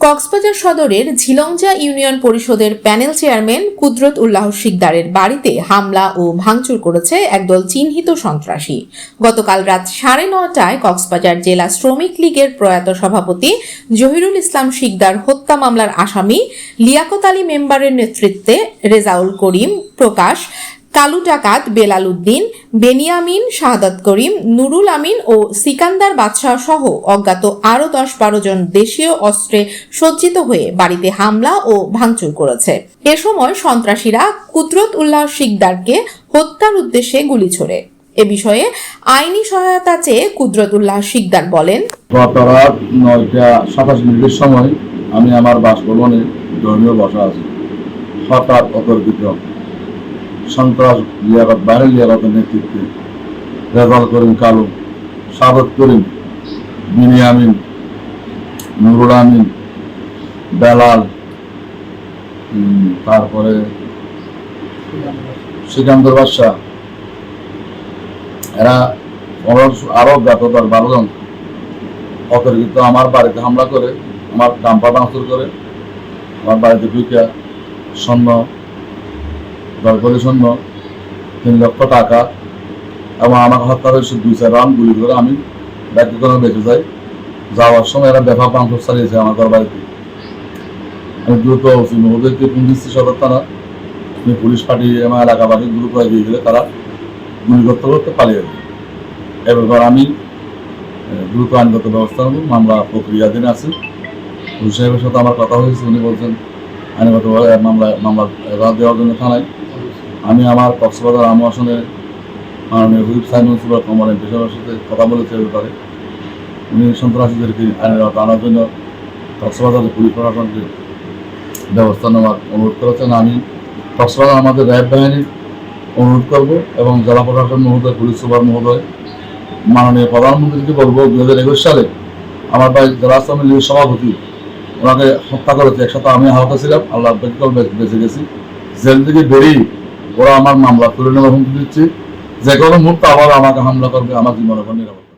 কক্সবাজার সদরের ঝিলংজা ইউনিয়ন পরিষদের panel chairman Kudrat Ullah শিকদারের বাড়িতে হামলা ও ভাঙচুর করেছে একদল চিহ্নিত সন্ত্রাসী। গতকাল রাত সাড়ে নটায় কক্সবাজার জেলা শ্রমিক লীগের প্রয়াত সভাপতি জহিরুল ইসলাম শিকদার হত্যা মামলার আসামি লিয়াকত আলী মেম্বারের নেতৃত্বে রেজাউল করিম প্রকাশ কালু ডাকাত বেলাল উদ্দিন, বেনিয়ামিন, শাহাদাত করিম, নুরুল আমিন ও সিকান্দার বাদশাহ সহ অজ্ঞাত আরও দশ বারো জন দেশীয় অস্ত্রে সজ্জিত হয়ে বাড়িতে হামলা ও ভাঙচুর করেছে। এ সময় সন্ত্রাসীরা কুদরত উল্লাহ শিকদারকে হত্যার উদ্দেশ্যে গুলি ছোড়ে। এ বিষয়ে আইনি সহায়তা চেয়ে কুদরত উল্লাহ শিকদার বলেন সাতাশ মিনিটের সময় আমি আমার বাসভবনে ধর্মীয় বসা আছি। হঠাৎ অতর্কিত সন্ত্রাস লিয়াকত বাইরের লিয়াকতের নেতৃত্বে রেজাল করিম কালু সাদত করিম, বিনিয়ামিন, নুরুল আমিন, বেলাল তারপরে শ্রীকান্তর বাদশাহ। এরা আরও জ্ঞাত দশ বারো জন অতর্কিত আমার বাড়িতে হামলা করে, আমার ডাম্পা করে, আমার বাড়িতে ঢুকে স্বর্ণ দরকারি স্বর্ণ তিন লক্ষ টাকা। এবং আমাকে হত্যা হয়েছে দুই চার রাউন্ড গুলি করে আমি ব্যক্তিগত বেঁচে যাই। যাওয়ার সময় এরা ব্যাপক ভাঙচুর চালিয়েছে আমার ঘর বাড়িতে আমি দ্রুত ওসি মহোদয়কে ফোন দিচ্ছি সদর থানা আমি পুলিশ পাঠিয়ে আমার এলাকাবাসী দ্রুত এগিয়ে গেলে তারা গুলি করতে করতে পালিয়ে যায়। এবার আমি দ্রুত আইনগত ব্যবস্থা নেব। মামলা প্রক্রিয়াধীন আছে। পুলিশ সাহেবের সাথে আমার কথা হয়েছে। উনি বলছেন আইনগতভাবে মামলা মামলা দেওয়ার জন্য থানায়। আমি আমার কক্সবাজার আম আসনে মাননীয় হুইপ কমর এমপি সাহেবের সাথে কথা বলেছে ব্যাপারে। উনি সন্ত্রাসীদেরকে আনার জন্য কক্সবাজারের পুলিশ প্রশাসনকে ব্যবস্থা নেওয়ার অনুরোধ করেছেন। আমি কক্সবাজার আমাদের র্যাব বাহিনীর অনুরোধ করব এবং জেলা প্রশাসন মহোদয়, পুলিশ সুপার মহোদয়, মাননীয় প্রধানমন্ত্রীকে বলব দু হাজার একুশ সালে আমার ভাই জেলা আসামের লীগের সভাপতি, ওনাকে হত্যা করেছে। একসাথে আমি আহত ছিলাম। আল্লাহ বেঁচে গেছি। জেল থেকে বেরিয়ে ওরা আমার মামলা তুলে নেওয়ার হুমকি দিচ্ছে। যে কোনো মুহূর্তে আবার আমাকে হামলা করবে, আমার জীবনে নিরাপদ।